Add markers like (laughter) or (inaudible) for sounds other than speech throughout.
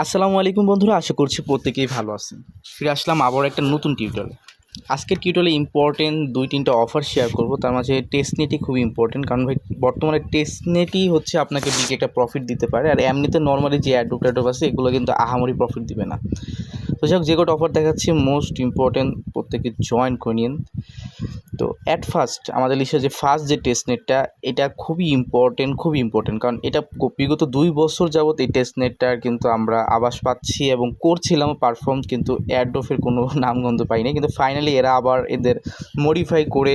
আসসালামু আলাইকুম বন্ধুরা, আশা করছি প্রত্যেকেই ভালো আছেন। ফিরে আসলাম আবার একটা নতুন টিউটোরিয়াল আজকের টিউটোরিয়ালে ইম্পর্টেন্ট দুই তিনটা অফার শেয়ার করব। তার মাঝে টেস্ট নেটই খুবই ইম্পর্টেন্ট কারণ ভাই, বর্তমানে টেস্ট নেটই হচ্ছে আপনাকে বিগ একটা প্রফিট দিতে পারে। আর এমনিতে নর্মালি যে অ্যাডোপ ট্যাডোপ আছে, এগুলো কিন্তু আহামরি প্রফিট দিবে না। তো যাই হোক, যে কটা অফার দেখাচ্ছি মোস্ট ইম্পর্টেন্ট প্রত্যেকে জয়েন করে নিন। তো অ্যাট ফার্স্ট আমাদের লিস্টে যে ফার্স্ট যে টেস্ট নেটটা এটা খুবই ইম্পর্টেন্ট খুবই ইম্পর্টেন্ট কারণ এটা বিগত দুই বছর যাবত এই টেস্ট নেটটার কিন্তু আমরা আবাস পাচ্ছি এবং করছিলাম পারফর্ম কিন্তু অ্যাডোফের কোনো (laughs) নামগন্ধ পাইনি। কিন্তু ফাইনালি এরা আবার এদের মডিফাই করে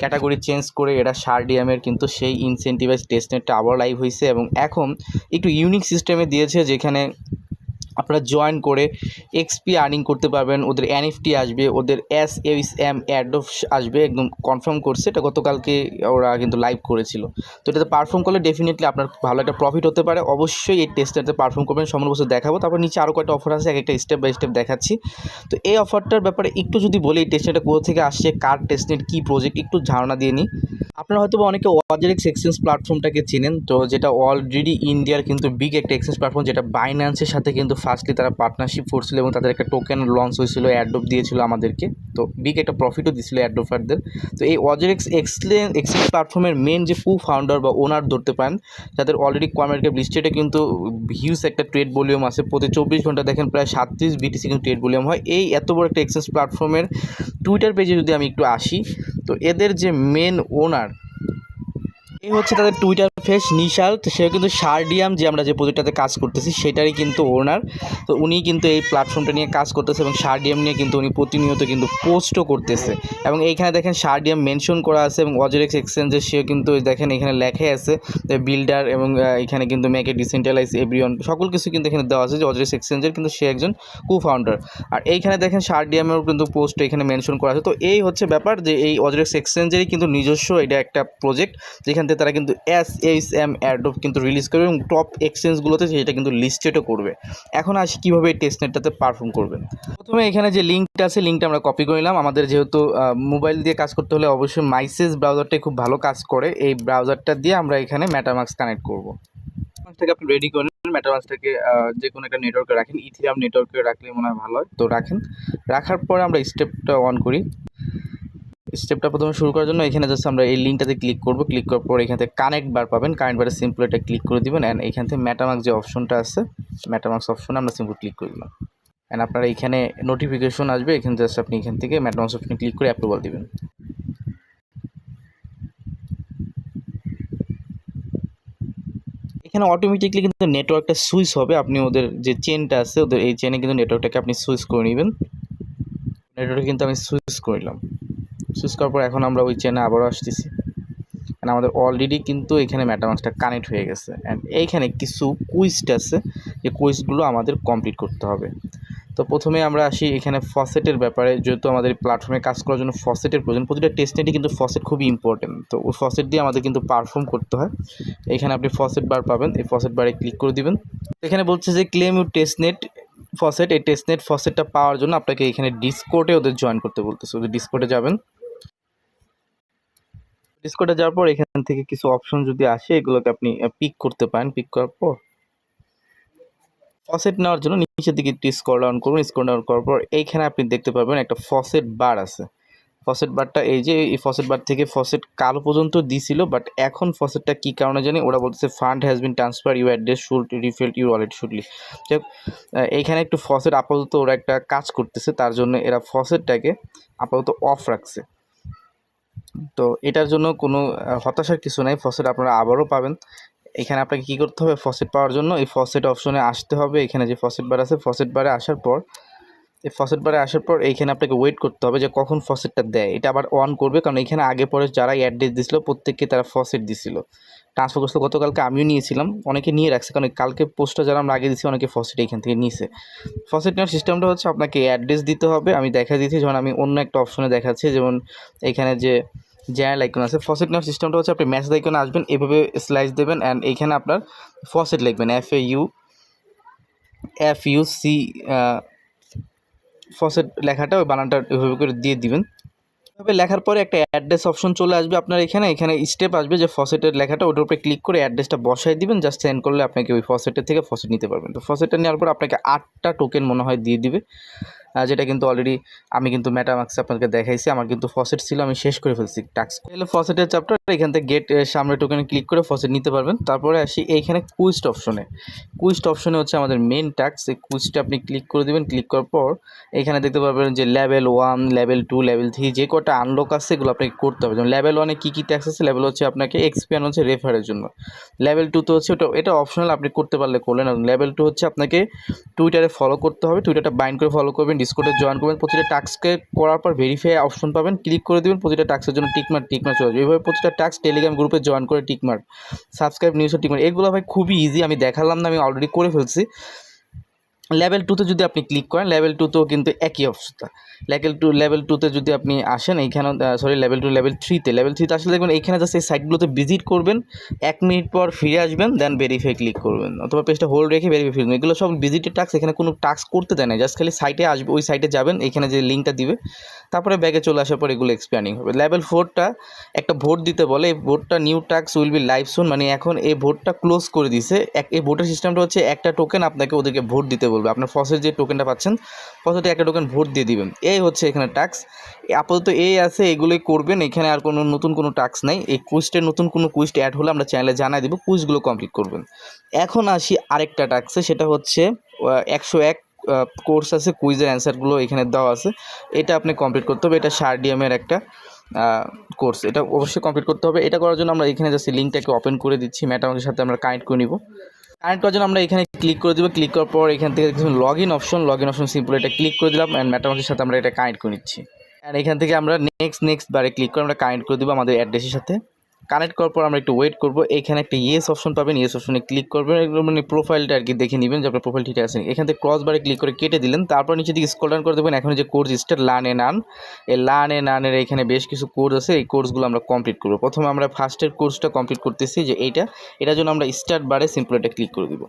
ক্যাটাগরি চেঞ্জ করে এরা সারডিয়ামের কিন্তু সেই ইনসেন্টিভাইজ টেস্ট নেটটা আবার লাইভ হয়েছে এবং এখন একটু ইউনিক সিস্টেমে দিয়েছে যেখানে আপনারা জয়েন করে এক্সপি আর্নিং করতে পারবেন, ওদের এনএফটি আসবে, ওদের এস এইচ এম অ্যাডভ আসবে, একদম কনফার্ম করছে, এটা গতকালকে ওরা কিন্তু লাইভ করেছিল। তো এটাতে পারফর্ম করলে ডেফিনেটলি আপনার ভালো একটা প্রফিট হতে পারে। অবশ্যই এই টেস্টটাতে পারফর্ম করবেন সম্পূর্ণ বছর দেখাবো। তারপর নিচে আরও কয়েকটা অফার আছে, এক একটা স্টেপ বাই স্টেপ দেখাচ্ছি। তো এই অফারটার ব্যাপারে একটু যদি বলি, এই টেস্টনেটটা কোথা থেকে আসছে, কার টেস্টনেট কী প্রজেক্ট একটু ধারণা দিয়ে নিই। আপনারা হয়তো অনেকে ওয়াজারিক্স এক্সচেঞ্জ প্ল্যাটফর্মটাকে চেনেন, তো যেটা অলরেডি ইন্ডিয়ার কিন্তু বিগ একটা এক্সচেঞ্জ প্ল্যাটফর্ম যেটা বাইন্যান্সের সাথে কিন্তু ফার্স্টলি তারা পার্টনারশিপ করছিল এবং তাদের একটা টোকেন লঞ্চ হয়েছিল অ্যাডোপ দিয়েছিল আমাদেরকে। তো বিগ একটা প্রফিটও দিয়েছিল অ্যাডোফারদের তো এই ওয়াজারিক্স এক্সলেন এক্সচেঞ্জ প্ল্যাটফর্মের মেন যে কু ফাউন্ডার বা ওনার ধরতে পারেন, যাদের অলরেডি কয়েন লিস্টেডে কিন্তু হিউজ একটা ট্রেড ভলিউম আছে। প্রতি চব্বিশ ঘণ্টা দেখেন প্রায় সাতত্রিশ বিটিসি কিন্তু ট্রেড ভলিউম হয়। এই এত বড় একটা এক্সচেঞ্জ প্ল্যাটফর্মের টুইটার পেজে যদি আমি একটু আসি, তো এদের যে মেন ওনার এই হচ্ছে তাদের টুইটার ফেস নিশাল সে কিন্তু সার্ডিয়াম যে আমরা যে প্রজেক্টটাতে কাজ করতেছি, সেটারই কিন্তু ওনার তো উনি কিন্তু এই প্ল্যাটফর্মটা নিয়ে কাজ করতেছে এবং সার্ডিয়াম নিয়ে কিন্তু উনি প্রতিনিয়ত কিন্তু পোস্টও করতেছে। এবং এইখানে দেখেন সার্ডিয়াম মেনশন করা আছে এবং অজরেক্স এক্সচেঞ্জের সে কিন্তু দেখেন এখানে লেখাই আছে বিল্ডার এবং এখানে কিন্তু মেকে ডিসেন্ট্রালাইজ এভরিওয়ান সকল কিছু কিন্তু এখানে দেওয়া আছে যে অজরেক্স এক্সচেঞ্জের কিন্তু সে একজন কো ফাউন্ডার আর এইখানে দেখেন সার্ডিয়ামেরও কিন্তু পোস্ট এখানে মেনশন করা আছে। তো এই হচ্ছে ব্যাপার যে এই অজরেক্স এক্সচেঞ্জেরই কিন্তু নিজস্ব এটা একটা প্রজেক্ট যেখান থেকে তারা কিন্তু এস এইচ এম অ্যাডোপ কিন্তু রিলিজ করবে এবং টপ এক্সচেঞ্জগুলোতে সেটা কিন্তু লিস্টেডও করবে। এখন আসি কীভাবে এই টেস্ট নেটটাতে পারফর্ম করবেন প্রথমে এখানে যে লিঙ্কটা আছে লিঙ্কটা আমরা কপি করে নিলাম। আমাদের যেহেতু মোবাইল দিয়ে কাজ করতে হলে অবশ্যই মাইসেস ব্রাউজারটাই খুব ভালো কাজ করে। এই ব্রাউজারটা দিয়ে আমরা এখানে ম্যাটামাক্স কানেক্ট করব। থেকে আপনি রেডি করে নেন। ম্যাটামাক্সটাকে যে কোনো একটা নেটওয়ার্কে রাখেন। ইথিরাম নেটওয়ার্কে রাখলে মনে হয় ভালো হয়। তো রাখেন। রাখার পরে আমরা স্টেপটা অন করি। স্টেপটা প্রথমে শুরু করার জন্য এখানে জাস্ট আমরা এই লিঙ্কটাতে ক্লিক করব। ক্লিক করার পর এখান থেকে কানেক্ট বার পাবেন। কানেক্ট বারে সিম্পল এটা ক্লিক করে দিবেন অ্যান্ড এখান থেকে ম্যাটামার্ক যে অপশনটা আছে ম্যাটামার্কস অপশনে আমরা সিম্পল ক্লিক করে দিলাম। অ্যান্ড আপনারা এখানে নোটিফিকেশন আসবে, এখানে জাস্ট আপনি এখান থেকে ম্যাটামার্কস অপশনে ক্লিক করে অ্যাপ্রুভাল দিবেন। এখানে অটোমেটিকলি কিন্তু নেটওয়ার্কটা সুইচ হবে। আপনি ওদের যে চেনটা আছে, ওদের এই চেনে কিন্তু নেটওয়ার্কটাকে আপনি সুইচ করে নেবেন। নেটওয়ার্ক কিন্তু আমি সুইচ করলাম সুইচ করার পর এখন আমরা ওই চেনে আবারও আসতেছি। অ্যান্ড আমাদের অলরেডি কিন্তু এখানে ম্যাটামাক্সটা কানেক্ট হয়ে গেছে। অ্যান্ড এইখানে কিছু কুইজট আছে। যে কুইজগুলো আমাদের কমপ্লিট করতে হবে। তো প্রথমে আমরা আসি এখানে ফসেটের ব্যাপারে। যেহেতু আমাদের প্ল্যাটফর্মে কাজ করার জন্য ফসেটের প্রয়োজন, প্রতিটা টেস্টনেটই কিন্তু ফসেট খুবই ইম্পর্টেন্ট তো ওই ফসেট দিয়ে আমাদের কিন্তু পারফর্ম করতে হয়। এখানে আপনি ফসেট বার পাবেন। এই ফসেট বারে ক্লিক করে দিবেন। এখানে বলছে যে ক্লেম ইউ টেস্টনেট ফসেট এই টেস্টনেট ফসেটটা পাওয়ার জন্য আপনাকে এখানে ডিসকোর্টে ওদের জয়েন করতে বলতেছে। ওদের ডিসকোর্টে যাবেন। ডিসকোর্টে যাওয়ার পর এখান থেকে কিছু অপশন যদি আসে, এগুলোকে আপনি পিক করতে পারেন। পিক করার পর ফসেট নেওয়ার জন্য নিচের দিকে একটু স্ক্রল ডাউন করুন। স্ক্রল ডাউন করার পর এইখানে আপনি দেখতে পাবেন একটা ফসেট বার আছে। ফসেট বারটা এই যে, এই ফসেট বার থেকে ফসেট কালো পর্যন্ত দিছিল বাট এখন ফসেটটা কী কারণে জানি, ওরা বলতেছে fund has been transfer you address should refill your wallet শুডলি যাই এইখানে একটু ফসেট আপাতত ওরা একটা কাজ করতেছে, তার জন্য এরা ফসেটটাকে আপাতত অফ রাখছে। তো এটার জন্য কোনো হতাশার কিছু নাই। ফসেট আপনারা আবারও পাবেন। এখানে আপনাকে কি করতে হবে? ফসেট পাওয়ার জন্য এই ফসেট অপশনে আসতে হবে। এখানে যে ফসেট বার আছে, ফসেট বারে আসার পর, এই ফসেট বারে আসার পর এইখানে আপনাকে ওয়েট করতে হবে যে কখন ফসেটটা দেয়। এটা আবার অন করবে, কারণ এখানে আগে পরে যারা অ্যাড্রেস দিছিল, প্রত্যেককে তারা ফসেট দিছিল। ট্রান্সফার করছিল গতকালকে আমিও নিয়েছিলাম। অনেকে নিয়ে রাখছে, কারণ কালকে পোস্টটা যারা আমরা আগে দিচ্ছি অনেকে ফসেট এখান থেকে নিয়েছে। ফসেট নেওয়ার সিস্টেমটা হচ্ছে আপনাকে অ্যাড্রেস দিতে হবে। আমি দেখা দিচ্ছি যেমন আমি অন্য একটা অপশনে দেখাচ্ছি, যেমন এখানে যে জেনারেল আইকন আছে ফসেট নেওয়ার সিস্টেমটা হচ্ছে আপনি ম্যাসেজ আইকনে আসবেন, এভাবে স্লাইস দেবেন অ্যান্ড এইখানে আপনার ফসেট লিখবেন F A U F U C faucet লেখাটা ওই বানানটা এভাবে করে দিয়ে দিবেন। তবে লেখার পরে একটা অ্যাড্রেস অপশন চলে আসবে আপনার এখানে। এখানে স্টেপ আসবে যে ফসেটের লেখাটা, ওটার উপরে ক্লিক করে অ্যাড্রেসটা বসাই দিবেন। জাস্ট সেন্ড করলে আপনাকে ওই ফসেটের থেকে ফসেট নিতে পারবেন। তো ফসেটটা নেওয়ার পর আপনাকে আটটা টোকেন মনে হয় দিয়ে দিবে। যেটা কিন্তু অলরেডি আমি কিন্তু মেটামাক্সে আপনাকে দেখাইছি, আমার কিন্তু ফসেট ছিল, আমি শেষ করে ফেলছি টাক্স এলো ফসেটের চ্যাপ্টার এখান থেকে গেট সামনে টোকেনে ক্লিক করে ফসেট নিতে পারবেন। তারপরে আসি এইখানে কুইস্ট অপশনে কুইস্ট অপশনে হচ্ছে আমাদের মেন টাক্স এই কুইস্টে আপনি ক্লিক করে দেবেন। ক্লিক করার পর এখানে দেখতে পারবেন যে level one level two level three যে কটা আনলক আছে, এগুলো আপনাকে করতে হবে। যেমন লেভেল ওয়ানে কী কী ট্যাক্স আছে লেভেল হচ্ছে আপনাকে এক্সপিয়ান হচ্ছে রেফারের জন্য। লেভেল টু তো হচ্ছে ওটা, এটা অপশনাল আপনি করতে পারলে করলেন লেভেল টু হচ্ছে আপনাকে টুইটারে ফলো করতে হবে। টুইটারটা বাইন্ড করে ফলো করবেন। ডিসকোডে জয়েন করবেন। প্রতিটা টাস্ককে করার পর ভেরিফাই অপশন পাবেন। ক্লিক করে দেবেন প্রতিটা টাস্কের জন্য টিকমার্ক টিকমার্ক চলে যাবে এইভাবে প্রতিটা টাস্ক টেলিগ্রাম গ্রুপে জয়েন করে tick mark subscribe news tick mark এগুলো ভাই খুবই ইজি আমি দেখালাম না, আমি অলরেডি করে ফেলছি। লেভেল টুতে যদি আপনি ক্লিক করেন লেভেল টুতেও কিন্তু একই অবস্থা। লেভেল টু লেভেল টুতে যদি আপনি আসেন এইখানে সরি লেভেল টু লেভেল থ্রিতে লেভেল থ্রিতে আসলে দেখবেন এইখানে জাস্ট এই সাইটগুলোতে ভিজিট করবেন, এক মিনিট পর ফিরে আসবেন দেন ভেরিফাই ক্লিক করবেন। অথবা পেজটা হোল্ড রেখে ভেরিফাই ফিরবেন এগুলো সব ভিজিটের টাস্ক এখানে কোনো টাস্ক করতে দেয় না। জাস্ট খালি সাইটে আসবে, ওই সাইটে যাবেন এখানে যে লিঙ্কটা দিবে। তারপরে ব্যাগে চলে আসার পর এগুলো এক্সপ্যান্ডিং হবে। লেভেল ফোরটা একটা ভোট দিতে বলে, এই ভোটটা new task will be live soon মানে এখন এই ভোটটা ক্লোজ করে দিছে। এক, এই ভোটের সিস্টেমটা হচ্ছে একটা টোকেন আপনাকে ওদেরকে ভোট দিতে বলবে। আপনার ফসের যে টোকেনটা পাচ্ছেন ফসেটে একটা টোকেন ভোট দিয়ে দিবেন। এই হচ্ছে এখানে টাস্ক আপাতত এই আছে এগুলোই করবেন। এখানে আর কোনো নতুন কোনো টাস্ক নাই। এই কুইস্টের নতুন কোনো কুইস্ট অ্যাড হলে আমরা চ্যানেলে জানাই দেবো কুইজগুলো কমপ্লিট করবেন। এখন আসি আরেকটা টাস্কে সেটা হচ্ছে একশো এক কোর্স আছে কুইজের অ্যান্সারগুলো এখানে দেওয়া আছে। এটা আপনি কমপ্লিট করতে হবে। এটা শারডিএমের একটা কোর্স এটা অবশ্যই কমপ্লিট করতে হবে। এটা করার জন্য আমরা এখানে জাস্ট লিঙ্কটাকে ওপেন করে দিচ্ছি। ম্যাটামাকের সাথে আমরা কানেক্ট করে নিব। কানেক্ট করার জন্য আমরা এখানে ক্লিক করে দেবো। ক্লিক করার পর এখান থেকে দেখুন log in option log in option simple এটা ক্লিক করে দিলাম অ্যান্ড ম্যাটামাকের সাথে আমরা এটা কানেক্ট করে নিচ্ছি। অ্যান্ড এখান থেকে আমরা নেক্সট নেক্সট বারে ক্লিক করে আমরা কানেক্ট করে দেবো আমাদের অ্যাড্রেসের সাথে। কানেক্ট করার পর আমরা একটু ওয়েট করব। এখানে একটা ইয়েস অপশন পাবেন। ইয়েস অপশনে ক্লিক করবেন। এগুলো মানে প্রোফাইলটা আর কি দেখে নেবেন যে আপনার প্রোফাইল ঠিক আছে এখান থেকে ক্রস বারে ক্লিক করে কেটে দিলেন। তারপর নিচে দিকে স্ক্রল ডাউন করে দেবেন এখন যে কোর্স স্টার লান এ নান এই লান এ নানের এখানে বেশ কিছু কোর্স আছে। এই কোর্সগুলো আমরা কমপ্লিট করব। প্রথমে আমরা ফার্স্টের কোর্সটা কমপ্লিট করতেছি যে এইটা। এটার জন্য আমরা স্টার্ট বারে সিম্পল এটা ক্লিক করে দিব।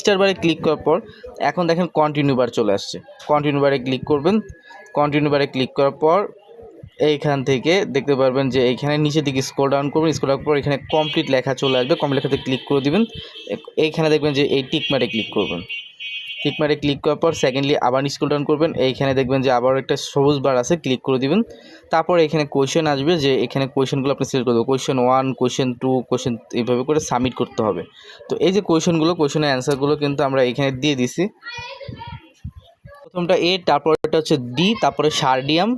স্টার্ট বারে ক্লিক করার পর এখন দেখেন কন্টিনিউ বার চলে আসছে। কন্টিনিউ বারে ক্লিক করবেন। কন্টিনিউ বারে ক্লিক করার পর এইখান থেকে দেখতে পারবেন যে এইখানে নিচের দিকে স্ক্রল ডাউন করবেন স্ক্রল ডাউন পর এখানে কমপ্লিট লেখা চলে আসবে কমপ্লিট লেখাতে ক্লিক করে দিবেন। এইখানে দেখবেন যে এই টিকমারে ক্লিক করবেন। টিক মারে ক্লিক করার পর সেকেন্ডলি আবার স্ক্রল ডাউন করবেন, এইখানে দেখবেন যে আবার একটা সবুজ বার আছে ক্লিক করে দিবেন। তারপর এখানে কোয়েশ্চেন আসবে যে এখানে কোয়েশ্চেনগুলো আপনি সিলেক্ট করে দেবেন। Question one question two question এইভাবে করে সাবমিট করতে হবে। তো এই যে কোয়েশ্চেনগুলো কোয়েশনের অ্যান্সারগুলো কিন্তু আমরা এখানে দিয়ে দিছি। প্রথমটা এ তারপরটা হচ্ছে ডি তারপরে সার্ডিয়াম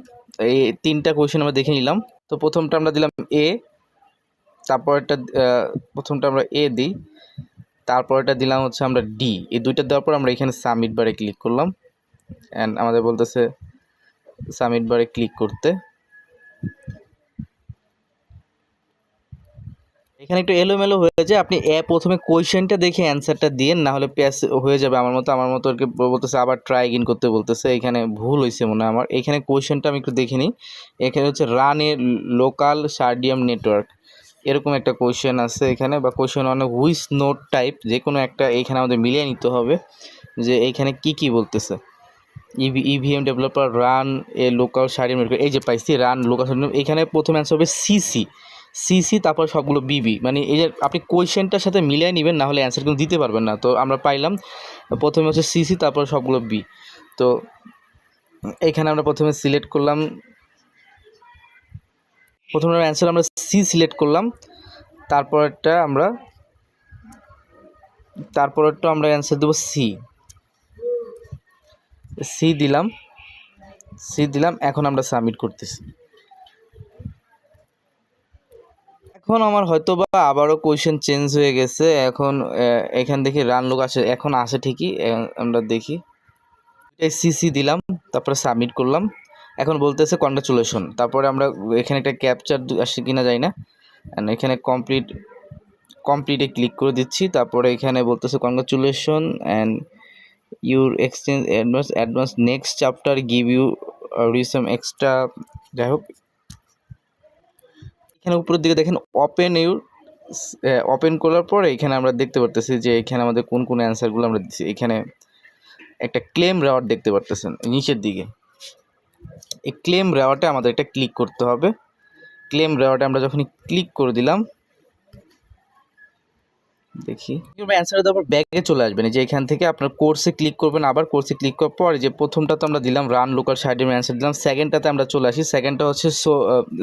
এই তিনটা কোয়েশ্চেন আমরা দেখে নিলাম। তো প্রথমটা আমরা দিলাম এ তারপরটা প্রথমটা আমরা এ দিই, তারপরটা দিলাম হচ্ছে আমরা ডি এই দুইটা দেওয়ার পর আমরা এখানে সাবমিট বারে ক্লিক করলাম। অ্যান্ড আমাদের বলতেছে সাবমিট বারে ক্লিক করতে। এখানে একটু এলোমেলো হয়ে যায়। আপনি এ প্রথমে কোয়েশ্চেনটা দেখে অ্যান্সারটা দিয়েন না হলে প্যাস হয়ে যাবে আমার মতো আমার মতো আর কি বলতেছে, আবার ট্রাই ইন করতে বলতেছে। এখানে ভুল হয়েছে মনে হয় আমার। এখানে কোয়েশ্চেনটা আমি একটু দেখে নিই। এখানে হচ্ছে run a local Shardeum network এরকম একটা কোয়েশ্চেন আছে এখানে, বা কোয়েশ্চেন অনেক হুইস নোট টাইপ যে কোনো একটা এখানে আমাদের মিলিয়ে নিতে হবে যে এইখানে কি কি বলতেছে। EV EVM developer run a local Shardeum network এই যে পাইছি রান লোকাল সার্ডিয়াম এখানে প্রথম অ্যান্সার হবে সিসি সিসি তারপর সবগুলো বিবি মানে এই যে আপনি কোয়েশ্চেনটার সাথে মিলিয়ে নেবেন, না হলে অ্যান্সার কিন্তু দিতে পারবেন না। তো আমরা পাইলাম, প্রথমে হচ্ছে সিসি তারপর সবগুলো বি তো এখানে আমরা প্রথমে সিলেক্ট করলাম। প্রথমে অ্যান্সার আমরা সি সিলেক্ট করলাম। তারপরটা আমরা তারপরটা আমরা অ্যান্সার দেবো সি সি দিলাম সি দিলাম, এখন আমরা সাবমিট করতেছি। এখন আমার হয়তো বা আবারও কোয়েশ্চেন চেঞ্জ হয়ে গেছে। এখন এখান থেকে রান লোক আসে, এখন আসে ঠিকই আমরা দেখি। সিসি দিলাম, তারপরে সাবমিট করলাম। এখন বলতেছে কংগ্রাচুলেশন তারপরে আমরা এখানে একটা ক্যাপচার আসে কিনা যাই না। এখানে কমপ্লিট কমপ্লিটে ক্লিক করে দিচ্ছি। তারপরে এখানে বলতেছে congratulation and your exchange advance advance next chapter give you resume extra যাই হোক এখানে উপরের দিকে দেখেন ওপেন ইউর ওপেন করার পরে এখানে আমরা দেখতে পারতেছি যে এখানে আমাদের কোন কোন অ্যান্সারগুলো আমরা দিচ্ছি এখানে একটা ক্লেম রেওয়ার্ড দেখতে পারতেছেন, নিচের দিকে। এই ক্লেম রেওয়ার্ডে আমাদের এটা ক্লিক করতে হবে। ক্লেম রেওয়ার্ডে আমরা যখনই ক্লিক করে দিলাম দেখি। অ্যান্সার দেওয়ার ব্যাগে চলে আসবেন যে এখান থেকে আপনার কোর্সে ক্লিক করবেন, আবার কোর্সে ক্লিক করার পর যে প্রথমটা তো আমরা দিলাম রান লোকাল সাইডের অ্যান্সার দিলাম সেকেন্ডটাতে আমরা চলে আসি সেকেন্ডটা হচ্ছে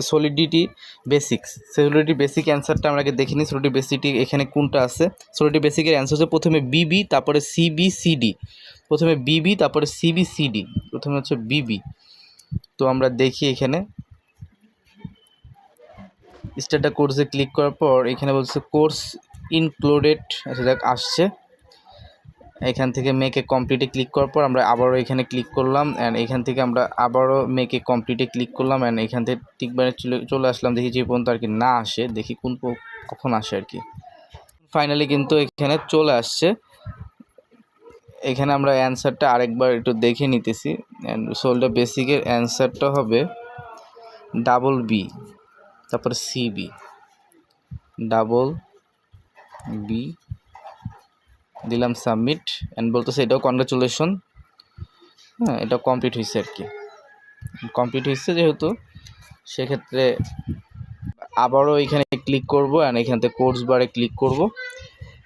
সলিডিটি বেসিক্স সলিডিটি বেসিক অ্যান্সারটা আমরা আগে দেখে নিই সলিডিটি বেসিকটি এখানে কোনটা আছে? সলিডিটি বেসিকের অ্যান্সার হচ্ছে প্রথমে বিবি তারপরে সিবি সিডি প্রথমে বিবি তারপরে সিবি সিডি প্রথমে হচ্ছে বিবি তো আমরা দেখি এখানে। স্টার্টটা কোর্সে ক্লিক করার পর এখানে বলছে কোর্স ইনক্লুডেড আচ্ছা দেখ, আসছে। এখান থেকে মেকে কমপ্লিটে ক্লিক করার পর আমরা আবারও এখানে ক্লিক করলাম অ্যান্ড এখান থেকে আমরা আবারও মেকে কমপ্লিটে ক্লিক করলাম অ্যান্ড এখান থেকে টিকবারে চলে চলে আসলাম, দেখি যে পর্যন্ত আর কি না আসে, দেখি কোন কখন আসে আর কি। ফাইনালি কিন্তু এখানে চলে আসছে। এখানে আমরা অ্যান্সারটা আরেকবার একটু দেখে নিতেছি অ্যান্ড সোলটা বেসিকের অ্যান্সারটা হবে ডাবল বি তারপরে সিবি ডাবল বি। দিলাম সাবমিট অ্যান্ড বলতেছে এটাও কনগ্রাচুলেশন হ্যাঁ এটা কমপ্লিট হয়েছে আর কি। কমপ্লিট হয়েছে যেহেতু, সেক্ষেত্রে আবারও এখানে ক্লিক করব অ্যান্ড এখান থেকে কোর্স বারে ক্লিক করব।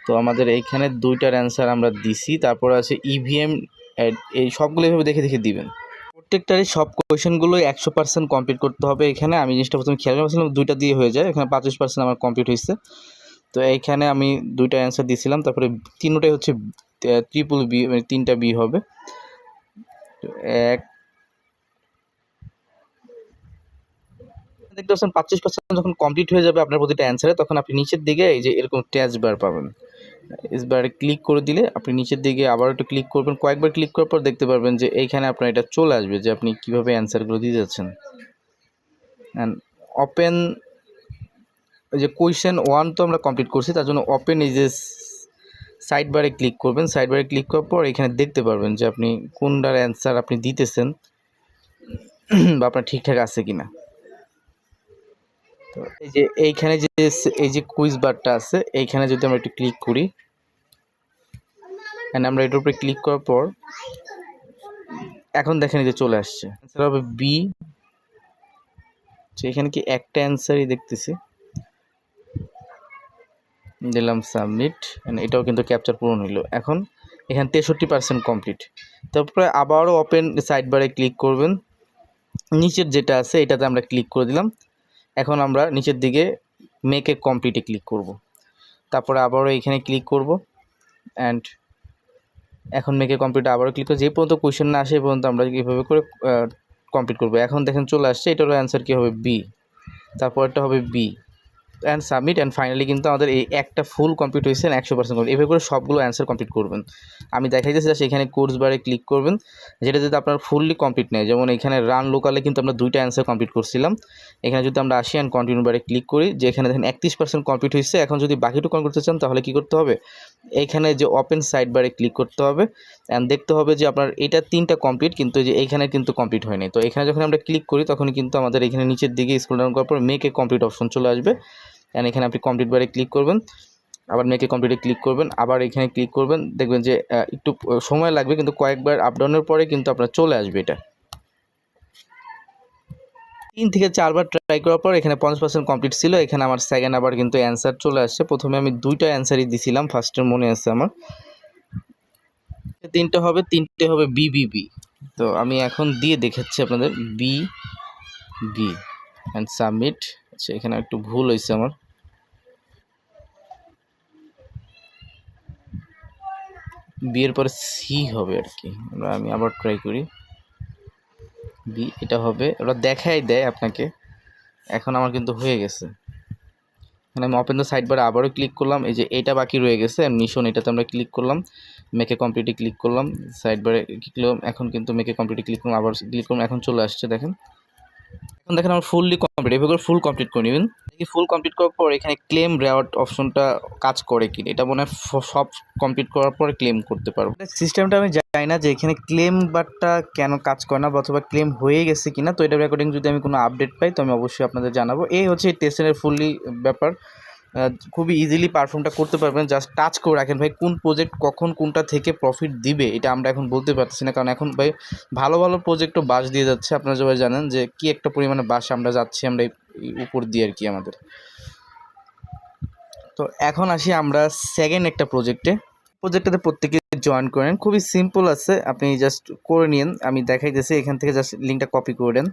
তো আমাদের এইখানে দুইটার অ্যান্সার আমরা দিছি, তারপর আছে E ইভিএম এই সবগুলো এভাবে দেখে দেখে দিবেন। প্রত্যেকটারই সব কোয়েশনগুলো একশো পার্সেন্ট কমপ্লিট করতে হবে এখানে। আমি জিনিসটা প্রথমে খেয়াল করেছিলাম, দুইটা দিয়ে হয়ে যায়, এখানে পঁচিশ পার্সেন্ট আমার কমপ্লিট হয়েছে। তো এইখানে আমি দুইটা অ্যান্সার দিয়েছিলাম তারপরে তিনটাই হচ্ছে ট্রিপল বি মানে তিনটা বি হবে। এক দেখতে পাচ্ছেন, পঁচিশ পার্সেন্ট যখন কমপ্লিট হয়ে যাবে আপনার প্রতিটা অ্যান্সারে তখন আপনি নিচের দিকে এই যে এরকম ট্যাচ বার পাবেন। এস বারে ক্লিক করে দিলে আপনি নিচের দিকে আবার একটু ক্লিক করবেন। কয়েকবার ক্লিক করার পর দেখতে পারবেন যে এইখানে আপনার এটা চলে আসবে, যে আপনি কীভাবে অ্যান্সারগুলো দিয়ে যাচ্ছেন। অ্যান্ড ওপেন যে কোয়েশ্চেন ওয়ান তো আমরা কমপ্লিট করছি, তার জন্য ওপেন এই যে সাইড বারে ক্লিক করবেন। সাইড বারে ক্লিক করার পর এখানে দেখতে পারবেন যে আপনি কোনটার অ্যান্সার আপনি দিতেছেন (clears throat) বা আপনার ঠিকঠাক আছে কি না তো এই যে এইখানে যে এই যে কুইজ বারটা আছে, এইখানে যদি আমরা একটু ক্লিক করি অ্যান্ড আমরা এটার উপরে ক্লিক করার পর, এখন দেখেন যে চলে আসছে। অ্যান্সার হবে বি এখানে কি একটা অ্যান্সারই দেখতেছি। দিলাম সাবমিট এটাও কিন্তু ক্যাপচার পূরণ হইল। এখন এখানে তেষট্টি পার্সেন্ট কমপ্লিট তারপরে আবারও ওপেন সাইড বারে ক্লিক করবেন। নিচের যেটা আছে, এটাতে আমরা ক্লিক করে দিলাম। এখন আমরা নিচের দিকে মেকে কমপ্লিটে ক্লিক করব। তারপরে আবারও এখানে ক্লিক করব অ্যান্ড এখন মেকে কমপ্লিট আবারও ক্লিক করে যে পর্যন্ত কোয়েশ্চেন না আসে পর্যন্ত আমরা কীভাবে করে কমপ্লিট করব। এখন দেখেন চলে আসছে, এটারও অ্যান্সার কী হবে বি তারপরটা হবে B and submit and finally কিন্তু আমাদের এই একটা ফুল কমপ্লিট হয়েছে একশো পার্সেন্ট কমপ্লিট এভাবে করে সবগুলো অ্যান্সার কমপ্লিট করবেন। আমি দেখাই দিচ্ছি জাস্ট এখানে কোর্স বারে ক্লিক করবেন। যেটা যদি আপনার ফুললি কমপ্লিট নেয়, যেমন এখানে রান লোকালে কিন্তু আমরা দুইটা অ্যান্সার কমপ্লিট করছিলাম। এখানে যদি আমরা আসি অ্যান্ড কন্টিনিউ বারে ক্লিক করি, যে এখানে দেখেন একত্রিশ পার্সেন্ট কমপ্লিট হয়েছে। এখন যদি বাকিটুকু করতে চান, তাহলে কী করতে হবে? এইখানে যে ওপেন সাইড বারে ক্লিক করতে হবে। অ্যান্ড দেখতে হবে যে আপনার এটা তিনটা কমপ্লিট কিন্তু যে এইখানে কিন্তু কমপ্লিট হয়নি। তো এখানে যখন আমরা ক্লিক করি তখন কিন্তু আমাদের এখানে নিচের দিকে স্ক্রল ডাউন করার পর মেকে কমপ্লিট অপশন চলে আসবে। অ্যান্ড এখানে আপনি কমপ্লিট বারে ক্লিক করবেন। আবার মেকে কমপ্লিটে ক্লিক করবেন। আবার এখানে ক্লিক করবেন। দেখবেন যে একটু সময় লাগবে কিন্তু কয়েকবার আপ ডাউনের পরে কিন্তু আপনার চলে আসবে এটা। তিন থেকে চারবার ট্রাই করার পর এখানে পঞ্চাশ পার্সেন্ট কমপ্লিট ছিল। এখানে আমার সেকেন্ড আবার কিন্তু অ্যান্সার চলে আসছে। প্রথমে আমি দুইটা অ্যান্সারই দিছিলাম। ফার্স্টের মনে আছে আমার। তিনটে হবে তিনটে হবে বিবিবি তো আমি এখন দিয়ে দেখাচ্ছি আপনাদের বি বি অ্যান্ড সাবমিট আচ্ছা এখানে একটু ভুল হয়েছে আমার। বিয়ের পরে সি হবে আর কি, আমরা, আমি আবার ট্রাই করি। বি, এটা হবে ওরা দেখাই দেয় আপনাকে, এখন আমার কিন্তু হয়ে গেছে। এখানে আমি দ্য সাইড বারে আবারও ক্লিক করলাম, এই যে এটা বাকি রয়ে গেছে মিশন এটাতে আমরা ক্লিক করলাম মেকে কমপ্লিটে ক্লিক করলাম সাইড বারে ক্লিক করলাম, এখন কিন্তু মেকে কমপ্লিটে ক্লিক করলাম, আবার ক্লিক করলাম, এখন চলে আসছে, দেখেন। এখন দেখেন আমার ফুললি কমপ্লিট এভাবে করে ফুল কমপ্লিট করে নেবেন। দেখি ফুল কমপ্লিট করার পর এখানে ক্লেম রেওয়ার্ড অপশনটা কাজ করে কি এটা মনে হয় সব কমপ্লিট করার পরে ক্লেম করতে পারব। সিস্টেমটা আমি জানি না যে এখানে ক্লেম বারটা কেন কাজ করে না অথবা ক্লেম হয়ে গেছে কিনা। তো এটা রেকর্ডিং যদি আমি কোনো আপডেট পাই, তো আমি অবশ্যই আপনাদের জানাব। এই হচ্ছে টেস্টের ফুললি ব্যাপার। খুবই ইজিলি পারফর্মটা করতে পারবেন। জাস্ট টাচ করে রাখেন ভাই, কোন প্রজেক্ট কখন কোনটা থেকে প্রফিট দিবে, এটা আমরা এখন বলতে পারতেছি না। কারণ এখন ভাই, ভালো ভালো প্রজেক্টও বাস দিয়ে যাচ্ছে। আপনারা সবাই জানেন যে, কি একটা পরিমাণে বাস আমরা যাচ্ছি, আমরা উপর দিয়ে আর কি আমাদের। তো এখন আসি আমরা সেকেন্ড একটা প্রজেক্টে প্রজেক্টটাতে প্রত্যেকে জয়েন করেন। খুবই সিম্পল আছে। আপনি জাস্ট করে নিন আমি দেখাইতেছি, এখান থেকে জাস্ট লিঙ্কটা কপি করে দেন।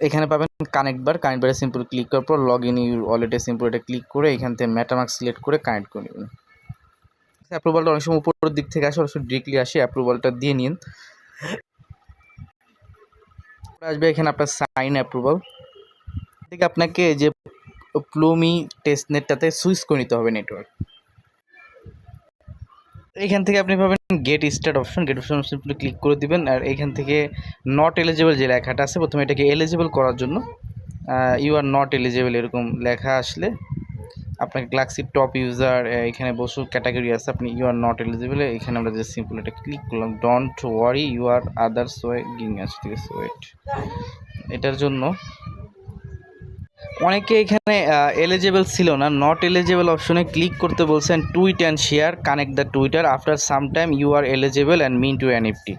এখানে পাবেন কানেক্ট বার কানেক্ট বারে সিম্পল ক্লিক করার পর লগ ইন ইউর ওয়ালেটে সিম্পল এটা ক্লিক করে এখান থেকে ম্যাটামার্ক সিলেক্ট করে কানেক্ট করে নেবেন। অ্যাপ্রুভালটা অনেক সময় উপরের দিক থেকে আসে সময় ডিরেক্টলি আসে অ্যাপ্রুভালটা দিয়ে নিন। আসবে এখানে আপনার সাইন অ্যাপ্রুভাল থেকে আপনাকে যে প্লুমি টেস্ট নেটটাতে সুইচ করে নিতে হবে নেটওয়ার্ক এখান থেকে আপনি পাবেন get start option get option simply click করে দিবেন আর এখান থেকে নট এলিজিবল যে লেখাটা আছে, প্রথমে এটাকে এলিজিবল করার জন্য ইউ আর নট এলিজিবল এরকম লেখা আসলে, আপনাকে গ্লাক্সি টপ ইউজার এখানে বসু ক্যাটাগরি আছে, আপনি ইউ আর নট এলিজিবল এখানে আমরা যে সিম্পল এটা ক্লিক করলাম don't worry you are others wagging আছে ঠিক আছে ওয়েট এটার জন্য অনেকে এখানে এলিজিবল ছিল না নট এলিজিবল অপশনে ক্লিক করতে বলছেন tweet and share connect the Twitter after some time you are eligible and mint to NFT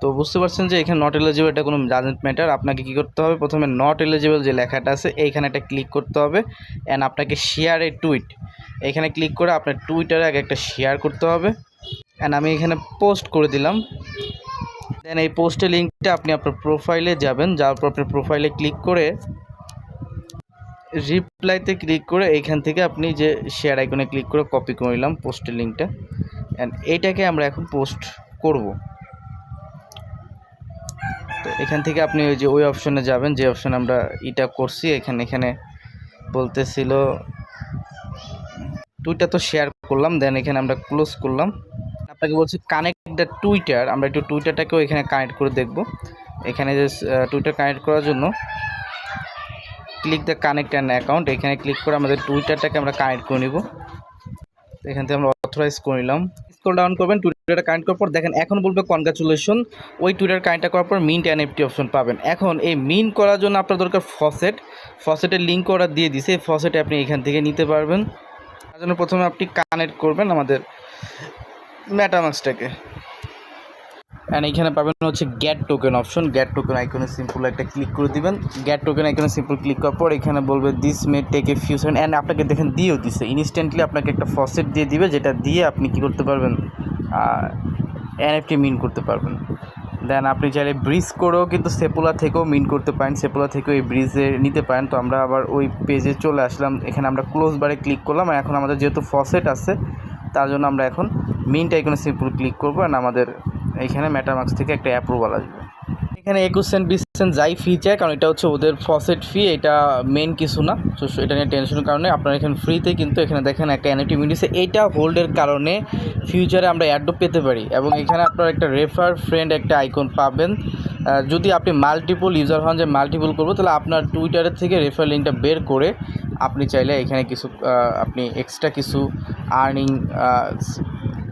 তো বুঝতে পারছেন যে এখানে নট এলিজিবল এটা কোনো ডাজেন্ট ম্যাটার আপনাকে কী করতে হবে? প্রথমে নট এলিজিবল যে লেখাটা আছে, এইখানে একটা ক্লিক করতে হবে অ্যান্ড আপনাকে শেয়ার এ টুইট এখানে ক্লিক করে আপনার টুইটারে আগে একটা শেয়ার করতে হবে অ্যান্ড আমি এখানে পোস্ট করে দিলাম। দেন এই পোস্টের লিঙ্কটা আপনি আপনার প্রোফাইলে যাবেন, যাওয়ার পর আপনার প্রোফাইলে ক্লিক করে রিপ্লাইতে ক্লিক করে এইখান থেকে আপনি যে শেয়ার আইকনে ক্লিক করে কপি করে নিলাম পোস্টের লিঙ্কটা অ্যান্ড এইটাকে আমরা এখন পোস্ট করব। তো এখান থেকে আপনি ওই যে ওই অপশনে যাবেন, যে অপশনে আমরা এটা করছি, এখানে এখানে বলতেছিল টুইটা তো শেয়ার করলাম দেন এখানে আমরা ক্লোজ করলাম। আপনাকে বলছি কানেক্ট দ্য টুইটার আমরা একটু টুইটারটাকেও এখানে কানেক্ট করে দেখব। এখানে যে টুইটার কানেক্ট করার জন্য click the connect and account এখানে ক্লিক করে আমাদের টুইটারটাকে আমরা কানেক্ট করে নিব। এখান থেকে আমরা অথরাইজ করে নিলাম। স্ক্রল ডাউন করবেন টুইটারটা কানেক্ট করার পর দেখেন এখন বলবে কনগ্রাচুলেশন ওই টুইটার কানেক্টটা করার পর মিন্ট এনএফটি অপশন পাবেন। এখন এই মিন্ট করার জন্য আপনার দরকার ফসেট ফসেটের লিঙ্ক ওরা দিয়ে দিছে, এই ফসেটে আপনি এখান থেকে নিতে পারবেন। তার জন্য প্রথমে আপনি কানেক্ট করবেন আমাদের ম্যাটামাক্সটাকে অ্যান্ড এখানে পাবেন হচ্ছে get token option get token আইকনে সিম্পল একটা ক্লিক করে দিবেন। গ্যাট টোকেন আইকনে সিম্পল ক্লিক করার পর এখানে বলবে this may take a few second and আপনাকে দেখেন দিয়েও দিছে। ইনস্ট্যান্টলি আপনাকে একটা ফসেট দিয়ে দিবে, যেটা দিয়ে আপনি কী করতে পারবেন? এনএফটি মিন করতে পারবেন। দেন আপনি চাইলে ব্রিজ করেও কিন্তু সেপোলা থেকেও মিন করতে পারেন। সেপোলা থেকেও এই ব্রিজে নিতে পারেন। তো আমরা আবার ওই পেজে চলে আসলাম। এখানে আমরা ক্লোজ বারে ক্লিক করলাম। এখন আমাদের যেহেতু ফসেট আছে, তার জন্য আমরা এখন মিনটা এখানে সিম্পল ক্লিক করব। অ্যান্ড আমাদের এইখানে ম্যাটারমার্কস থেকে একটা অ্যাপ্রুভাল আসবে। এখানে একুশ সেন্ট বিশ সেন্ট যাই ফি চায়, কারণ এটা হচ্ছে ওদের ফসেট ফি এটা মেন কিছু না। তো এটা নিয়ে টেনশনের কারণে আপনারা এখানে ফ্রিতে কিন্তু এখানে দেখেন একটা এনএফটি মিডিসে এইটা হোল্ডের কারণে ফিউচারে আমরা অ্যাডও পেতে পারি। এবং এখানে আপনার একটা রেফার ফ্রেন্ড একটা আইকন পাবেন। যদি আপনি মাল্টিপল ইউজার হন, যে মাল্টিপল করব, তাহলে আপনার টুইটারের থেকে রেফার লিঙ্কটা বের করে আপনি চাইলে এখানে কিছু আপনি এক্সট্রা কিছু আর্নিং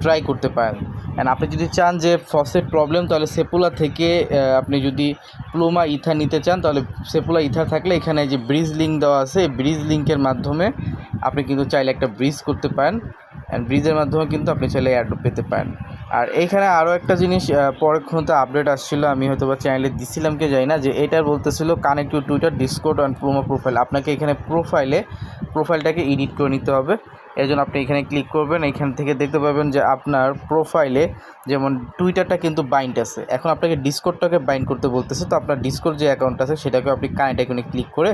ট্রাই করতে পারেন। অ্যান্ড আপনি যদি চান যে ফসেট প্রবলেম তাহলে সেপুলা থেকে আপনি যদি প্লোমা ইথার নিতে চান, তাহলে সেপুলা ইথার থাকলে এখানে যে ব্রিজ লিঙ্ক দেওয়া আছে ব্রিজ লিঙ্কের মাধ্যমে আপনি কিন্তু চাইলে একটা ব্রিজ করতে পারেন। অ্যান্ড ব্রিজের মাধ্যমে কিন্তু আপনি চাইলে অ্যাড পেতে পারেন। আর এইখানে আরও একটা জিনিস পরক্ষণতে আপডেট আসছিল, আমি হয়তো বা চ্যানেলে দিছিলাম, কি যাই না, যে এটার বলতেছিল connect to Twitter Discord and promo profile আপনাকে এখানে প্রোফাইলে প্রোফাইলটাকে এডিট করে নিতে হবে। এর জন্য আপনি এখানে ক্লিক করবেন, এখান থেকে দেখতে পাবেন যে আপনার প্রোফাইলে যেমন টুইটারটা কিন্তু বাইন্ড আছে। এখন আপনাকে ডিসকোডটাকে বাইন্ড করতে বলতেছে, তো আপনার ডিসকোড যে অ্যাকাউন্ট আছে, সেটাকে আপনি কানেক্ট এখানে ক্লিক করে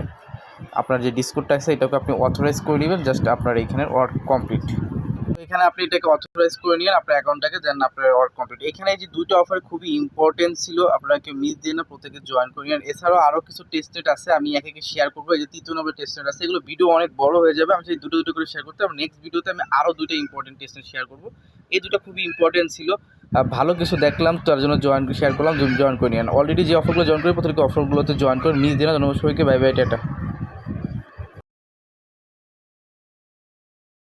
আপনার যে ডিসকোডটা আছে, এটাকে আপনি অথরাইজ করে নেবেন জাস্ট আপনার এইখানের ওয়ার্ক কমপ্লিট এখানে আপনি এটাকে অথরাইজ করে নিন আপনার অ্যাকাউন্টটাকে দেন আপনার ওয়ার্ক কমপ্লিট এখানে এই যে দুইটা অফার খুবই ইম্পর্টেন্ট ছিল, আপনাকে মিস দিয়ে না প্রত্যেকে জয়েন করে নিন এছাড়াও আরও কিছু টেস্টেড আছে, আমি একে একে শেয়ার করব। এই যে তৃতীয় নম্বর টেস্টেড আছে, এগুলো ভিডিও অনেক বড় হয়ে যাবে। আমি সেই দুটো দুটো করে শেয়ার করতে নেক্সট ভিডিওতে আমি আরও দুটো ইম্পর্টেন্ট টেস্টেড শেয়ার করব। এই দুটো খুবই ইম্পর্টেন্ট ছিল। ভালো কিছু দেখলাম, তার জন্য জয়েন শেয়ার করলাম জয়েন করে নিন অলরেডি যে অফারগুলো জয়েন করি, প্রত্যেকটি অফারগুলোতে জয়েন করে মিস দিন না। সবাইকে। Bye bye tata